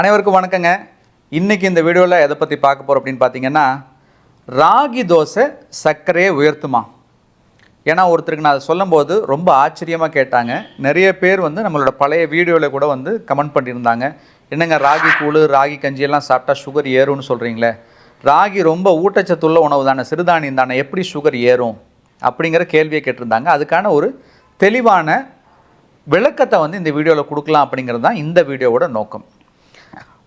அனைவருக்கும் வணக்கங்க. இன்றைக்கி இந்த வீடியோவில் எதை பற்றி பார்க்க போகிறோம் அப்படின்னு பார்த்தீங்கன்னா ராகி தோசை சர்க்கரையை உயர்த்துமா? ஏன்னா ஒருத்தருக்கு நான் அதை சொல்லும்போது ரொம்ப ஆச்சரியமாக கேட்டாங்க. நிறைய பேர் வந்து நம்மளோட பழைய வீடியோவில் கூட வந்து கமெண்ட் பண்ணியிருந்தாங்க. என்னங்க ராகி கூழ் ராகி கஞ்சியெல்லாம் சாப்பிட்டா சுகர் ஏறும்னு சொல்கிறீங்களே ராகி ரொம்ப ஊட்டச்சத்துள்ள உணவு தானே சிறுதானியம் தானே எப்படி சுகர் ஏறும்? அப்படிங்கிற கேள்வியை கேட்டிருந்தாங்க. அதுக்கான ஒரு தெளிவான விளக்கத்தை வந்து இந்த வீடியோவில் கொடுக்கலாம் அப்படிங்கிறது தான் இந்த வீடியோவோட நோக்கம்.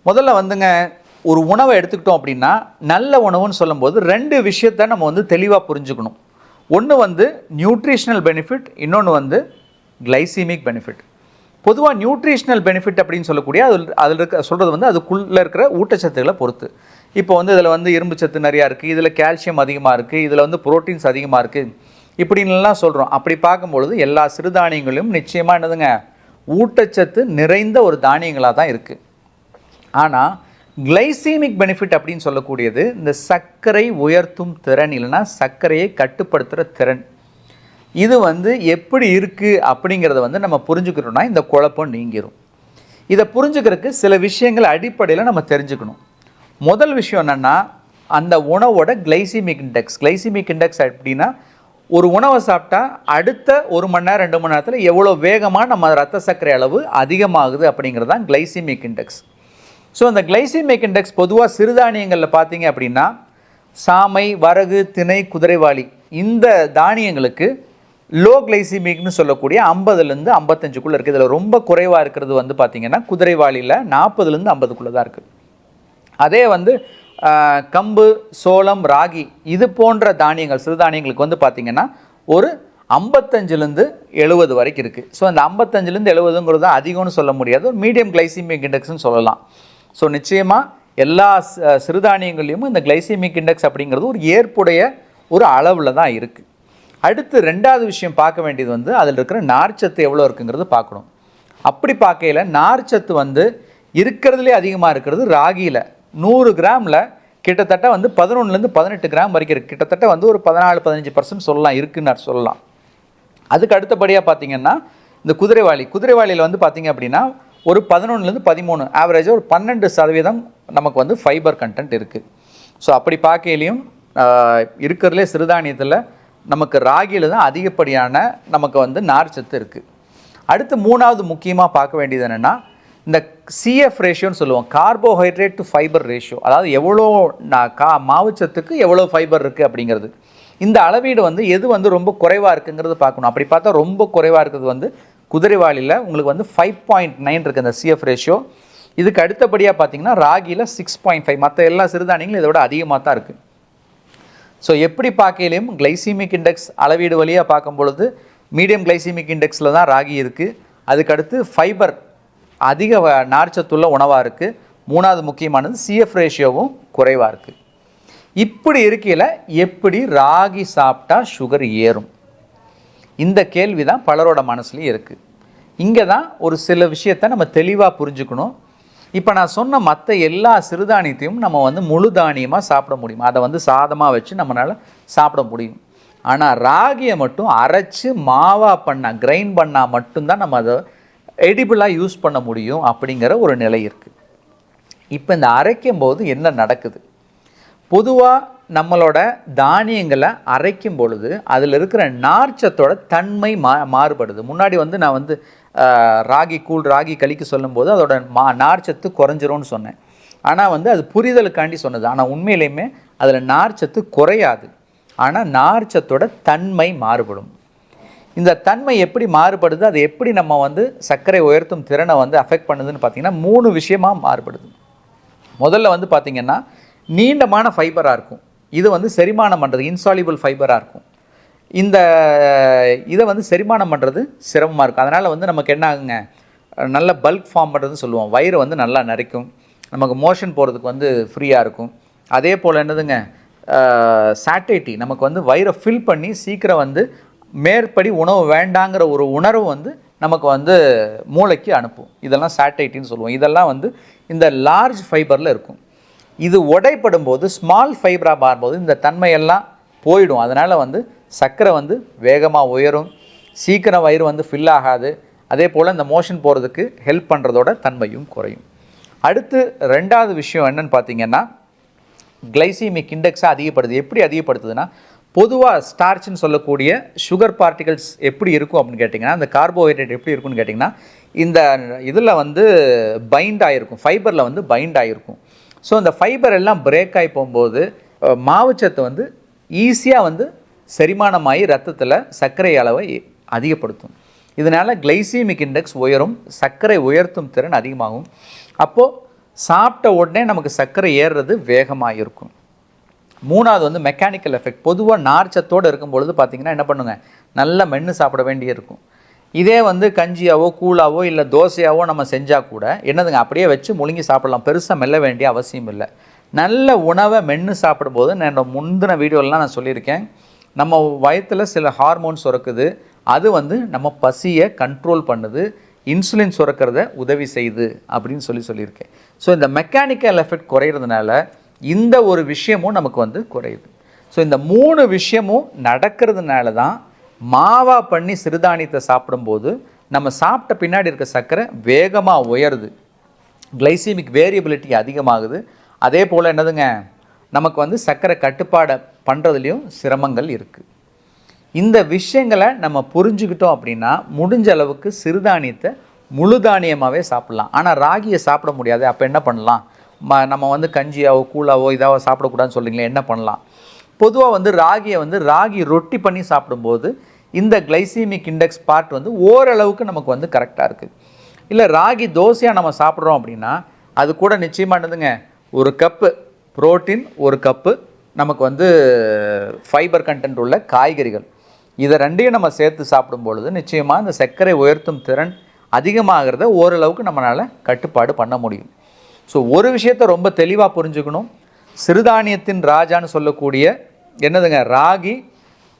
முதல்ல வந்துங்க ஒரு உணவை எடுத்துக்கிட்டோம் அப்படின்னா நல்ல உணவுன்னு சொல்லும்போது ரெண்டு விஷயத்த நம்ம வந்து தெளிவாக புரிஞ்சுக்கணும். ஒன்று வந்து நியூட்ரிஷனல் பெனிஃபிட் இன்னொன்று வந்து கிளைசிமிக் பெனிஃபிட் பொதுவாக நியூட்ரிஷனல் பெனிஃபிட் அப்படின்னு சொல்லக்கூடிய அதில் அதில் இருக்க சொல்கிறது வந்து அதுக்குள்ளே இருக்கிற ஊட்டச்சத்துக்களை பொறுத்து. இப்போ வந்து இதில் வந்து இரும்பு சத்து நிறையா இருக்குது இதில் கால்சியம் அதிகமாக இருக்குது இதில் வந்து புரோட்டீன்ஸ் அதிகமாக இருக்குது இப்படின்லாம் சொல்கிறோம் அப்படி பார்க்கும்பொழுது எல்லா சிறுதானியங்களும் நிச்சயமாக என்னதுங்க ஊட்டச்சத்து நிறைந்த ஒரு தானியங்களாக தான் இருக்குது ஆனால் கிளைசீமிக் பெனிஃபிட் அப்படின்னு சொல்லக்கூடியது இந்த சர்க்கரை உயர்த்தும் திறன் இல்லைன்னா சர்க்கரையை கட்டுப்படுத்துகிற திறன். இது வந்து எப்படி இருக்குது அப்படிங்கிறத வந்து நம்ம புரிஞ்சுக்கிறோன்னா இந்த குழப்பம் நீங்கிரும். இதை புரிஞ்சுக்கிறதுக்கு சில விஷயங்கள் அடிப்படையில் நம்ம தெரிஞ்சுக்கணும். முதல் விஷயம் என்னென்னா அந்த உணவோட கிளைசிமிக் இண்டெக்ஸ். கிளைசிமிக் இண்டெக்ஸ் அப்படின்னா ஒரு உணவை சாப்பிட்டா அடுத்த ஒரு மணி நேரம் ரெண்டு மணி நேரத்தில் எவ்வளோ வேகமாக நம்ம ரத்த சர்க்கரை அளவு அதிகமாகுது அப்படிங்கிறது தான் கிளைசிமிக் இண்டெக்ஸ். ஸோ அந்த கிளைசிமிக் இண்டெக்ஸ் பொதுவாக சிறுதானியங்களில் பார்த்தீங்க அப்படின்னா சாமை வரகு திணை குதிரைவாளி இந்த தானியங்களுக்கு லோ கிளைசிமிக்னு சொல்லக்கூடிய ஐம்பதுலேருந்து ஐம்பத்தஞ்சுக்குள்ளே இருக்குது இதில் ரொம்ப குறைவாக இருக்கிறது வந்து பார்த்திங்கன்னா குதிரைவாளியில் நாற்பதுலேருந்து ஐம்பதுக்குள்ளே தான் இருக்குது அதே வந்து கம்பு சோளம் ராகி இது போன்ற தானியங்கள் சிறுதானியங்களுக்கு வந்து பார்த்திங்கன்னா ஒரு ஐம்பத்தஞ்சிலேருந்து எழுபது வரைக்கும் இருக்குது ஸோ அந்த ஐம்பத்தஞ்சிலேருந்து எழுபதுங்கிறது அதிகம்னு சொல்ல முடியாது. ஒரு மீடியம் கிளைசிமிக் இண்டெக்ஸ்னு சொல்லலாம். ஸோ நிச்சயமாக எல்லா சி- சிறுதானியங்கள்லையும் இந்த கிளைசிமிக் இண்டெக்ஸ் அப்படிங்கிறது ஒரு ஏற்புடைய ஒரு அளவில் தான் இருக்குது அடுத்து ரெண்டாவது விஷயம் பார்க்க வேண்டியது வந்து அதில் இருக்கிற நார்ச்சத்து எவ்வளோ இருக்குங்கிறது பார்க்கணும். அப்படி பார்க்கையில் நார்ச்சத்து வந்து இருக்கிறதுலே அதிகமாக இருக்கிறது ராகியில். நூறு கிராமில் கிட்டத்தட்ட வந்து பதினொன்றுலேருந்து பதினெட்டு கிராம் வரைக்கும் இருக்குது கிட்டத்தட்ட வந்து ஒரு பதினாலு பதினஞ்சு பர்சன்ட் சொல்லலாம் இருக்குன்னு சொல்லலாம். அதுக்கு அடுத்தபடியாக பார்த்தீங்கன்னா இந்த குதிரைவாளி. குதிரைவாளியில் வந்து பார்த்தீங்க அப்படின்னா ஒரு பதினொன்றுலேருந்து பதிமூணு. ஆவரேஜாக ஒரு பன்னெண்டு சதவீதம் நமக்கு வந்து ஃபைபர் கண்டென்ட் இருக்குது ஸோ அப்படி பார்க்கையிலையும் இருக்கிறதுலே சிறுதானியத்தில் நமக்கு ராகியில் தான் அதிகப்படியான நமக்கு வந்து நார்ச்சத்து இருக்குது அடுத்து மூணாவது முக்கியமாக பார்க்க வேண்டியது என்னென்னா இந்த சிஎஃப் ரேஷியோன்னு சொல்லுவோம். கார்போஹைட்ரேட் டு ஃபைபர் ரேஷியோ அதாவது எவ்வளோ நான் கா மாவுச்சத்துக்கு எவ்வளோ ஃபைபர் இருக்குது அப்படிங்கிறது. இந்த அளவீடு வந்து எது வந்து ரொம்ப குறைவாக இருக்குங்கிறது பார்க்கணும். அப்படி பார்த்தா ரொம்ப குறைவாக இருக்கிறது வந்து குதிரைவாளியில் உங்களுக்கு வந்து ஃபைவ் பாயிண்ட் நைன் இருக்குது அந்த சிஎஃப் ரேஷியோ இதுக்கு அடுத்தபடியாக பார்த்தீங்கன்னா ராகியில் சிக்ஸ் பாயிண்ட் ஃபைவ் மற்ற எல்லா சிறுதானியங்களும் இதை விட அதிகமாக தான் இருக்குது ஸோ எப்படி பார்க்கையிலையும் கிளைசிமிக் இண்டெக்ஸ் அளவீடு வழியாக பார்க்கும் பொழுது மீடியம் கிளைசிமிக் இண்டெக்ஸில் தான் ராகி இருக்குது அதுக்கடுத்து ஃபைபர் அதிக வ- நார்ச்சத்துள்ள உணவாக இருக்குது மூணாவது முக்கியமானது சிஎஃப் ரேஷியோவும் குறைவாக இருக்குது இப்படி இருக்கையில் எப்படி ராகி சாப்பிட்டா சுகர் ஏறும்? இந்த கேள்வி தான் பலரோட மனசுலேயும் இருக்குது இங்கே தான் ஒரு சில விஷயத்தை நம்ம தெளிவாக புரிஞ்சுக்கணும். இப்போ நான் சொன்ன மற்ற எல்லா சிறுதானியத்தையும் நம்ம வந்து முழு தானியமாக சாப்பிட முடியும்? அதை வந்து சாதமாக வச்சு நம்மளால் சாப்பிட முடியும். ஆனால் ராகியை மட்டும் அரைச்சு மாவாக பண்ணால் கிரைண்ட் பண்ணால் மட்டும்தான் நம்ம அதை எடிபிளாக யூஸ் பண்ண முடியும் அப்படிங்கிற ஒரு நிலை இருக்குது இப்போ இந்த அரைக்கும் போது என்ன நடக்குது? பொதுவாக நம்மளோட தானியங்களை அரைக்கும் பொழுது அதில் இருக்கிற நார்ச்சத்தோட தன்மை மா மாறுபடுது. முன்னாடி வந்து நான் வந்து ராகி கூழ் ராகி களிக்கு சொல்லும்போது அதோட மா நார்ச்சத்து குறைஞ்சிரும்னு சொன்னேன். ஆனால் வந்து அது புரிதலுக்காண்டி சொன்னது. ஆனால் உண்மையிலையுமே அதில் நார்ச்சத்து குறையாது. ஆனால் நார்ச்சத்தோட தன்மை மாறுபடும். இந்த தன்மை எப்படி மாறுபடுது அது எப்படி நம்ம வந்து சர்க்கரை உயர்த்தும் திறனை வந்து அஃபெக்ட் பண்ணுதுன்னு பார்த்தீங்கன்னா மூணு விஷயமாக மாறுபடுது. முதல்ல வந்து பார்த்தீங்கன்னா நீண்டமான ஃபைபராக இருக்கும். இது வந்து செரிமானம் பண்ணுறது இன்சாலிபிள் ஃபைபராக இருக்கும். இந்த இதை வந்து செரிமானம் பண்ணுறது சிரமமாக இருக்கும். அதனால் வந்து நமக்கு என்ன ஆகுங்க நல்ல பல்க் ஃபார்ம் பண்ணுறதுன்னு சொல்லுவோம். வயிறு வந்து நல்லா நரைக்கும். நமக்கு மோஷன் போகிறதுக்கு வந்து ஃப்ரீயாக இருக்கும். அதே போல் என்னதுங்க? சாட்டைட்டி நமக்கு வந்து வயிறை ஃபில் பண்ணி சீக்கிரம் வந்து மேற்படி உணவு வேண்டாங்கிற ஒரு உணர்வு வந்து நமக்கு வந்து மூளைக்கு அனுப்பும். இதெல்லாம் சாட்டைட்டின்னு சொல்லுவோம். இதெல்லாம் வந்து இந்த லார்ஜ் ஃபைபரில் இருக்கும். இது உடைப்படும் போது ஸ்மால் ஃபைபராக மாறும்போது இந்த தன்மையெல்லாம் போயிடும். அதனால் வந்து சர்க்கரை வந்து வேகமாக உயரும். சீக்கிரம் வயிறு வந்து ஃபில் ஆகாது. அதே போல் இந்த மோஷன் போகிறதுக்கு ஹெல்ப் பண்ணுறதோட தன்மையும் குறையும். அடுத்து ரெண்டாவது விஷயம் என்னன்னு பார்த்தீங்கன்னா கிளைசிமிக் இண்டெக்ஸாக அதிகப்படுது. எப்படி அதிகப்படுத்துதுன்னா பொதுவாக ஸ்டார்ச்னு சொல்லக்கூடிய சுகர் பார்ட்டிகல்ஸ் எப்படி இருக்கும் அப்படின்னு கேட்டிங்கன்னா அந்த கார்போஹைட்ரேட் எப்படி இருக்கும்னு கேட்டிங்கன்னா இந்த இதில் வந்து பைண்ட் ஆகிருக்கும் ஃபைபரில் வந்து பைண்ட் ஆகிருக்கும் ஸோ அந்த ஃபைபர் எல்லாம் பிரேக் ஆகி போகும்போது அஹ், மாவுச்சத்து வந்து ஈஸியாக வந்து செரிமானமாகி ரத்தத்தில் சர்க்கரை அளவை அதிகப்படுத்தும். இதனால் கிளைசீமிக் இண்டெக்ஸ் உயரும் சர்க்கரை உயர்த்தும் திறன் அதிகமாகும். அப்போது சாப்பிட்ட உடனே நமக்கு சர்க்கரை ஏறுறது வேகமாக இருக்கும் மூணாவது வந்து மெக்கானிக்கல் எஃபெக்ட் பொதுவாக நார்ச்சத்தோடு இருக்கும் பொழுது பார்த்தீங்கன்னா என்ன பண்ணுங்க? நல்லா மென்று சாப்பிட வேண்டியிருக்கும். இதே வந்து கஞ்சியாவோ கூழாவோ இல்லை தோசையாவோ நம்ம செஞ்சால் கூட என்னதுங்க? அப்படியே வச்சு முழுங்கி சாப்பிடலாம். பெருசாக மெல்ல வேண்டிய அவசியம் இல்லை. நல்ல உணவை மென்று சாப்பிடும்போது நான் என்னோட முந்தின வீடியோலாம் நான் சொல்லியிருக்கேன். நம்ம வயத்தில் சில ஹார்மோன்ஸ் சுரக்குது. அது வந்து நம்ம பசியை கண்ட்ரோல் பண்ணுது. இன்சுலின் சுரக்கிறத உதவி செய்யுது அப்படின்னு சொல்லி சொல்லியிருக்கேன். ஸோ இந்த மெக்கானிக்கல் எஃபெக்ட் குறையிறதுனால இந்த ஒரு விஷயமும் நமக்கு வந்து குறையுது. ஸோ இந்த மூணு விஷயமும் நடக்கிறதுனால தான் மாவா பண்ணி சிறுதானியத்தை சாப்பிடும்போது நம்ம சாப்பிட்ட பின்னாடி இருக்க சர்க்கரை வேகமாக உயருது. கிளைசிமிக் வேரியபிலிட்டி அதிகமாகுது. அதே போல் என்னதுங்க? நமக்கு வந்து சர்க்கரை கட்டுப்பாடை பண்ணுறதுலையும் சிரமங்கள் இருக்குது இந்த விஷயங்களை நம்ம புரிஞ்சுக்கிட்டோம் அப்படின்னா முடிஞ்ச அளவுக்கு சிறுதானியத்தை முழு தானியமாகவே சாப்பிட்லாம். ஆனால் ராகியை சாப்பிட முடியாது. அப்போ என்ன பண்ணலாம்? ம நம்ம வந்து கஞ்சியாவோ கூழாவோ இதாவோ சாப்பிடக்கூடாதுன்னு சொல்கிறீங்களே என்ன பண்ணலாம்? பொதுவாக வந்து ராகியை வந்து ராகி ரொட்டி பண்ணி சாப்பிடும்போது இந்த கிளைசீமிக் இண்டெக்ஸ் பார்ட் வந்து ஓரளவுக்கு நமக்கு வந்து கரெக்டாக இருக்குது இல்லை ராகி தோசையாக நம்ம சாப்பிட்றோம் அப்படின்னா அது கூட நிச்சயமாக என்னதுங்க? ஒரு கப்பு புரோட்டீன் ஒரு கப்பு நமக்கு வந்து ஃபைபர் கண்டென்ட் உள்ள காய்கறிகள். இதை ரெண்டையும் நம்ம சேர்த்து சாப்பிடும் பொழுது நிச்சயமாக இந்த சர்க்கரை உயர்த்தும் திறன் அதிகமாகிறத ஓரளவுக்கு நம்மளால் கட்டுப்பாடு பண்ண முடியும். ஸோ ஒரு விஷயத்தை ரொம்ப தெளிவாக புரிஞ்சுக்கணும். சிறுதானியத்தின் ராஜான்னு சொல்லக்கூடிய என்னதுங்க? ராகி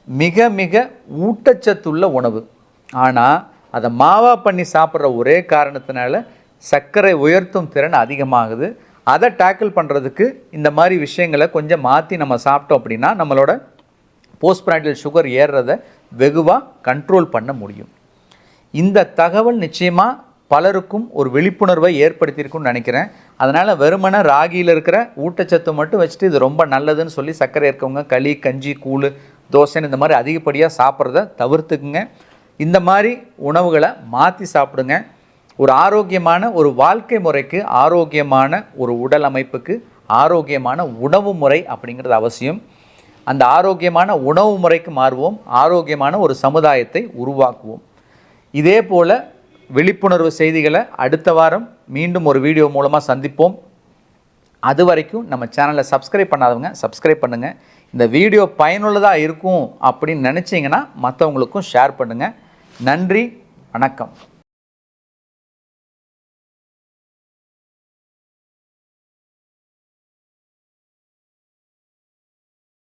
மிக மிக ஊட்டச்சத்துள்ள உணவு. ஆனால் அதை மாவா பண்ணி சாப்பிட்ற ஒரே காரணத்தினால சர்க்கரை உயர்த்தும் திறன் அதிகமாகுது. அதை டேக்கிள் பண்ணுறதுக்கு இந்த மாதிரி விஷயங்களை கொஞ்சம் மாற்றி நம்ம சாப்பிட்டோம் அப்படின்னா நம்மளோட போஸ்ட் சுகர் ஏறுறதை வெகுவாக கண்ட்ரோல் பண்ண முடியும். இந்த தகவல் நிச்சயமாக பலருக்கும் ஒரு விழிப்புணர்வை ஏற்படுத்தியிருக்கும்னு நினைக்கிறேன். அதனால் வெறுமனை ராகியில் இருக்கிற ஊட்டச்சத்து மட்டும் வச்சுட்டு இது ரொம்ப நல்லதுன்னு சொல்லி சர்க்கரை இருக்கவங்க களி கஞ்சி கூழ் தோசைன்னு இந்த மாதிரி அதிகப்படியாக சாப்பிட்றத தவிர்த்துக்குங்க. இந்த மாதிரி உணவுகளை மாற்றி சாப்பிடுங்க. ஒரு ஆரோக்கியமான ஒரு வாழ்க்கை முறைக்கு ஆரோக்கியமான ஒரு உடல் அமைப்புக்கு ஆரோக்கியமான உணவு முறை அப்படிங்கிறது அவசியம். அந்த ஆரோக்கியமான உணவு முறைக்கு மாறுவோம். ஆரோக்கியமான ஒரு சமுதாயத்தை உருவாக்குவோம். இதே போல் விழிப்புணர்வு செய்திகளை அடுத்த வாரம் மீண்டும் ஒரு வீடியோ மூலமாக சந்திப்போம். அது வரைக்கும் நம்ம சேனலை சப்ஸ்கிரைப் பண்ணாதவங்க சப்ஸ்கிரைப் பண்ணுங்கள் இந்த வீடியோ பயனுள்ளதாக இருக்கும் அப்படின்னு நினச்சிங்கன்னா மற்றவங்களுக்கும் ஷேர் பண்ணுங்கள் நன்றி வணக்கம்.